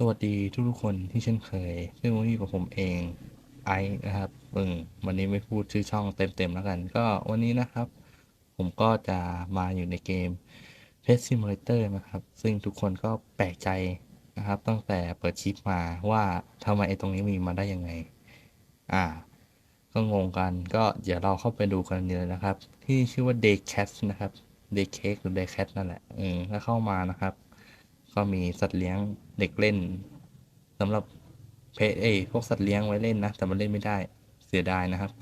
สวัสดีทุกๆคนที่เช่นเคย ซึ่งวันนี้อยู่กับผมเองไอนะครับเออวันนี้ไม่พูดชื่อช่องเต็มๆแล้วกัน ก็วันนี้นะครับ ผมก็จะมาอยู่ในเกม Pet Simulator นะครับ ซึ่งทุกคนก็แปลกใจนะครับ ตั้งแต่เปิดคลิปมาว่าทำไมไอตรงนี้มีมาได้ยังไง อ่า ก็งงกันก็เดี๋ยวเราเข้าไปดูกันเลยนะครับ ที่ชื่อว่า Day Cat นะครับ Day Cake หรือ Day Cat นั่นแหละเออถ้าเข้ามานะครับ ก็มีสัตว์เลี้ยงเด็กเล่นสำหรับเพเอพวกสัตว์เลี้ยงไว้เล่นนะ แต่มันเล่นไม่ได้เสียดายนะครับ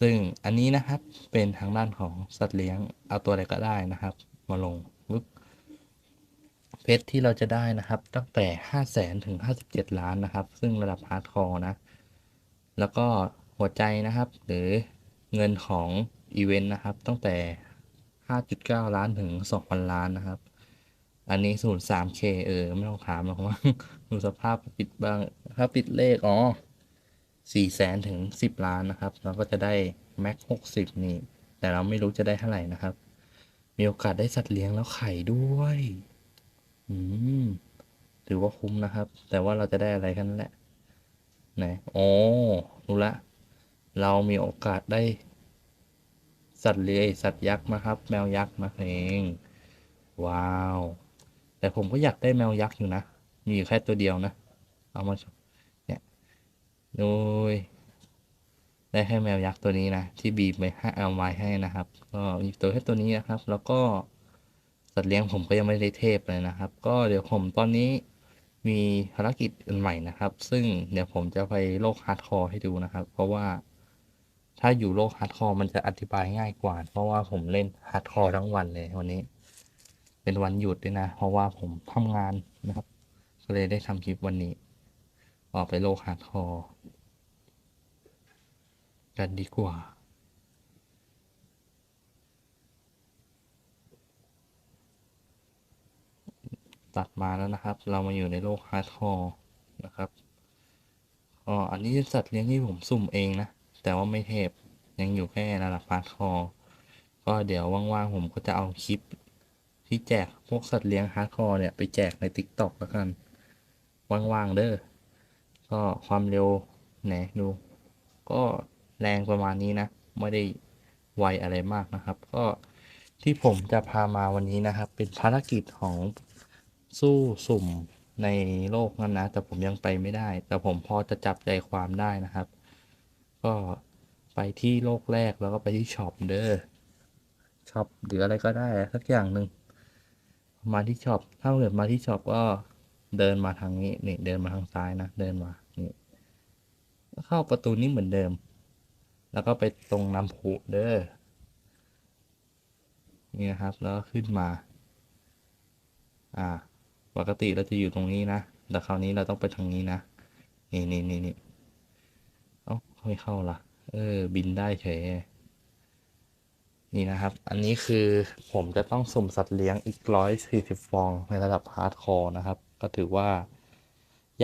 ซึ่งอันนี้นะครับเป็นทางด้านของสัตว์เลี้ยงเอาตัวอะไรก็ได้นะครับ มาลงปึ๊บเพชรที่เราจะได้นะครับ ตั้งแต่ห้าแสนถึงห้าสิบเจ็ดล้านนะครับ ซึ่งระดับฮาร์ดคอร์นะ แล้วก็หัวใจนะครับ หรือเงินของอีเวนต์นะครับ ตั้งแต่ 5.9 ล้านถึง 2,000 ล้านนะครับ อันนี้ศูนย์ 3K เออ ไม่ต้องถามหรอกว่าดูสภาพปิดบ้างถ้าปิดเลข อ๋อ4แสนถึง10ล้านนะครับ เราก็จะได้แม็ก60นี่ แต่เราไม่รู้จะได้เท่าไหร่นะครับ มีโอกาสได้สัตว์เลี้ยงแล้วไข่ด้วย อืม ถือว่าคุ้มนะครับ แต่ว่าเราจะได้อะไรกันแหละ ไหนอ๋อรู้ละ เรามีโอกาสได้ สัตว์เลื้อยสัตว์ยักษ์มาครับ แมวยักษ์มาเอง ว้าว แต่ผมก็อยากได้แมวยักษ์อยู่นะ มีอยู่แค่ตัวเดียวนะ เอามาชมเนี่ยดูยได้แค่แมวยักษ์ตัวนี้นะ ที่บีบไปให้เอาไว้ให้นะครับ ก็มีตัวแค่ตัวนี้นะครับ แล้วก็สัตว์เลี้ยงผมก็ยังไม่ได้เทพเลยนะครับ ก็เดี๋ยวผมตอนนี้มีภารกิจอันใหม่นะครับ ซึ่งเดี๋ยวผมจะไปโลกฮาร์ดคอร์ให้ดูนะครับ เพราะว่าถ้าอยู่โลกฮาร์ดคอร์มันจะอธิบายง่ายกว่า เพราะว่าผมเล่นฮาร์ดคอร์ทั้งวันเลยวันนี้ เป็นวันหยุดด้วยนะ เพราะว่าผมทำงานนะครับ ก็เลยได้ทำคลิปวันนี้ ออกไปโลกฮาร์ดคอร์กันดีกว่าตัดมาแล้วนะครับ เรามาอยู่ในโลกฮาร์ดคอร์นะครับอ๋ออันนี้สัตว์เลี้ยงที่ผมสุ่มเองนะ แต่ว่าไม่เทพยังอยู่แค่ระดับฮาร์ดคอร์ก็เดี๋ยวว่างๆผมก็จะเอาคลิป ที่แจกพวกสัตว์เลี้ยงฮาร์ดคอร์เนี่ย ไปแจกใน TikTok แล้วกัน ว่างๆเด้อ ก็ความเร็วไหนดู ก็แรงประมาณนี้นะ ไม่ได้ไวอะไรมากนะครับ ก็ที่ผมจะพามาวันนี้นะครับ เป็นภารกิจของสู้สุ่มในโลกนั้นนะ แต่ผมยังไปไม่ได้ แต่ผมพอจะจับใจความได้นะครับ ก็ไปที่โลกแรกแล้วก็ไปที่ช็อปเด้อช็อปหรืออะไรก็ได้สักอย่างหนึ่ง มาที่ช็อปถ้าเกิดมาที่ช็อปก็เดินมาทางนี้นี่เดินมาทางซ้ายนะ เดินมานี่เข้าประตูนี้เหมือนเดิม แล้วก็ไปตรงน้ำพุเด้อนี่นะครับ แล้วก็ขึ้นมา อ่า ปกติเราจะอยู่ตรงนี้นะแต่คราวนี้เราต้องไปทางนี้นะนี่นี่นี่นี่เอ้าไม่เข้าละเออ บินได้เฉย นี่นะครับ อันนี้คือผมจะต้องสุ่มสัตว์เลี้ยงอีกร้อยสี่สิบฟองในระดับฮาร์ดคอร์นะครับ ก็ถือว่า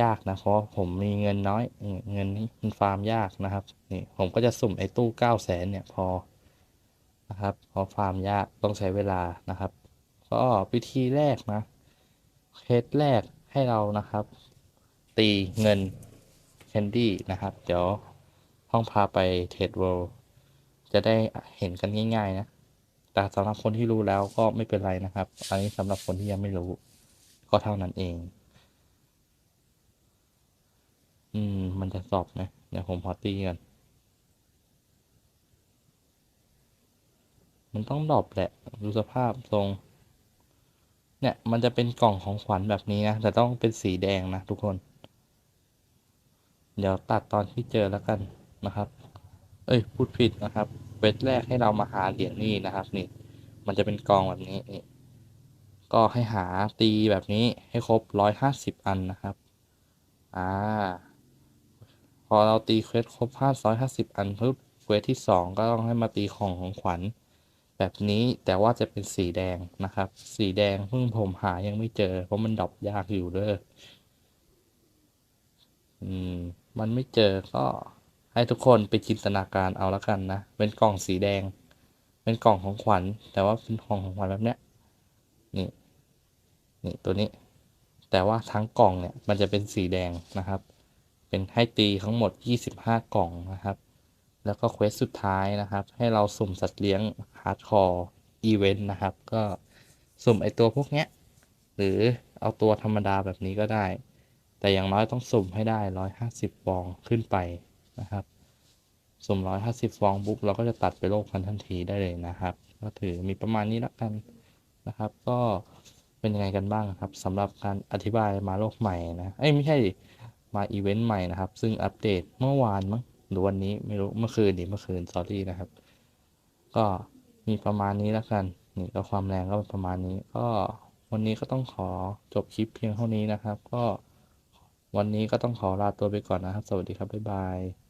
ยากนะ เพราะผมมีเงินน้อย เงินนี้มันฟาร์มยากนะครับ นี่ผมก็จะสุ่มไอ้ตู้เก้าแสนเนี่ยพอนะครับเพราะฟาร์มยากต้องใช้เวลานะครับ ก็วิธีแรกนะ เคสแรกให้เรานะครับ ตีเงินแคนดี้นะครับ เดี๋ยวห้องพาไปเทรดเวิลด์ จะได้เห็นกันง่าย ๆ นะ แต่สำหรับคนที่รู้แล้วก็ไม่เป็นไรนะครับ อันนี้สำหรับคนที่ยังไม่รู้ ก็เท่านั้นเอง อืม มันจะสอบนะเดี๋ยวผมพอตีกันมันต้องดรอปแหละดูสภาพทรง เนี่ย มันจะเป็นกล่องของขวัญแบบนี้นะ แต่ต้องเป็นสีแดงนะทุกคน เดี๋ยวตัดตอนที่เจอแล้วกันนะครับ เอ้ยพูดผิดนะครับเวทแรกให้เรามาหาเหรียญนี่นะครับนี่ มันจะเป็นกองแบบนี้นี่ก็ให้หาตีแบบนี้ให้ครบร้อยห้าสิบอันนะครับ อ่า พอเราตีเควสครบห้าร้อยห้าสิบอันปุ๊บเควสที่สองก็ต้องให้มาตีของของขวัญ แบบนี้แต่ว่าจะเป็นสีแดงนะครับ สีแดงเพิ่งผมหายังไม่เจอ เพราะมันดอปยากอยู่เด้ออืม มันไม่เจอก็ ให้ทุกคนไปจินตนาการเอาละกันนะ เป็นกล่องสีแดง เป็นกล่องของขวัญ แต่ว่าเป็นของของขวัญแบบเนี้ย นี่ นี่ตัวนี้ แต่ว่าทั้งกล่องเนี่ยมันจะเป็นสีแดงนะครับ เป็นให้ตีทั้งหมด 25 กล่องนะครับ แล้วก็เควสสุดท้ายนะครับ ให้เราสุ่มสัตว์เลี้ยงฮาร์ดคอร์อีเวนต์นะครับ ก็สุ่มไอตัวพวกเนี้ย หรือเอาตัวธรรมดาแบบนี้ก็ได้ แต่อย่างน้อยต้องสุ่มให้ได้ 150 ฟองขึ้นไป นะครับสุ่ม150ฟองปุ๊บเราก็จะตัดไปโลกพันทันทีได้เลยนะครับ ก็ถือมีประมาณนี้แล้วกันนะครับ ก็เป็นยังไงกันบ้างครับสำหรับการอธิบายมาโลกใหม่นะเอ้ยไม่ใช่มาอีเวนต์ใหม่นะครับ ซึ่งอัปเดตเมื่อวานมั้งหรือวันนี้ไม่รู้เมื่อคืนดิเมื่อคืนสอรี่นะครับ ก็มีประมาณนี้แล้วกันนี่ก็ความแรงก็ประมาณนี้ ก็วันนี้ก็ต้องขอจบคลิปเพียงเท่านี้นะครับ ก็วันนี้ก็ต้องขอลาตัวไปก่อนนะครับ สวัสดีครับบ๊ายบาย